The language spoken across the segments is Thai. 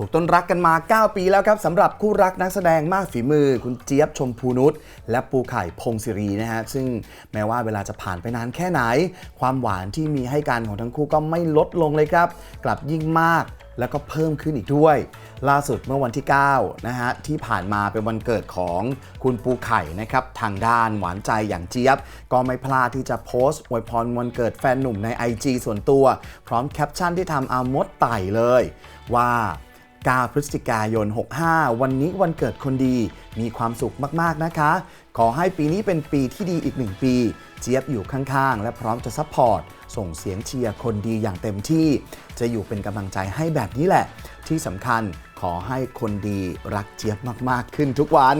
ผูกต้นรักกันมา 9 ปีแล้วครับสำหรับคู่รักนักแสดงมากฝีมือ คุณเจี๊ยบชมพูนุชและปูไข่พงศิรีนะฮะซึ่งแม้ว่าเวลาจะผ่านไปนานแค่ไหน ความหวานที่มีให้กันของทั้งคู่ก็ไม่ลดลงเลยครับ กลับยิ่งมากแล้วก็เพิ่มขึ้นอีกด้วย ล่าสุดเมื่อวันที่ 9 นะฮะ ที่ผ่านมาเป็นวันเกิดของคุณปูไข่นะครับ ทางด้านหวานใจอย่างเจี๊ยบ ก็ไม่พลาดที่จะโพสต์อวยพรวันเกิดแฟนหนุ่มใน IG ส่วนตัว พร้อมแคปชั่นที่ทำเอามดไต่เลย ว่า 9 พฤศจิกายน 65 วันนี้วันเกิดคนดี มีความสุขมาก ๆ นะคะ ขอให้ปีนี้เป็นปีที่ดีอีกหนึ่งปี เจี๊ยบอยู่ข้าง ๆ และพร้อมจะซัพพอร์ต ส่งเสียงเชียร์คนดีอย่างเต็มที่ จะอยู่เป็นกำลังใจให้แบบนี้แหละ ที่สำคัญขอให้คนดีรักเจี๊ยบมาก ๆ ขึ้นทุกวัน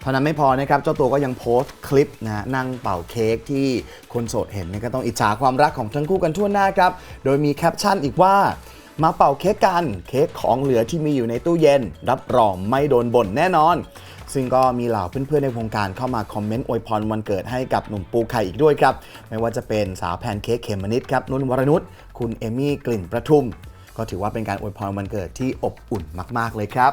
เท่านั้นไม่พอนะครับ เจ้าตัวก็ยังโพสต์คลิปนะนั่งเป่าเค้กที่คนโสดเห็นเนี่ยก็ต้องอิจฉาความรักของทั้งคู่กันทั่วหน้าครับ โดยมีแคปชั่นอีกว่า มาเป่าเค้กกัน เค้กของเหลือที่มีอยู่ในตู้เย็น รับรองไม่โดนบ่นแน่นอน ซึ่งก็มีเหล่าเพื่อนๆในวงการเข้ามาคอมเมนต์อวยพรวันเกิดให้กับหนุ่มปูไข่อีกด้วยครับ ไม่ว่าจะเป็นสาวแพนเค้กเขมมนิดครับนุ่นวรนุชคุณเอมี่กลิ่นประทุม ก็ถือว่าเป็นการอวยพรวันเกิดที่อบอุ่นมาก ๆเลยครับ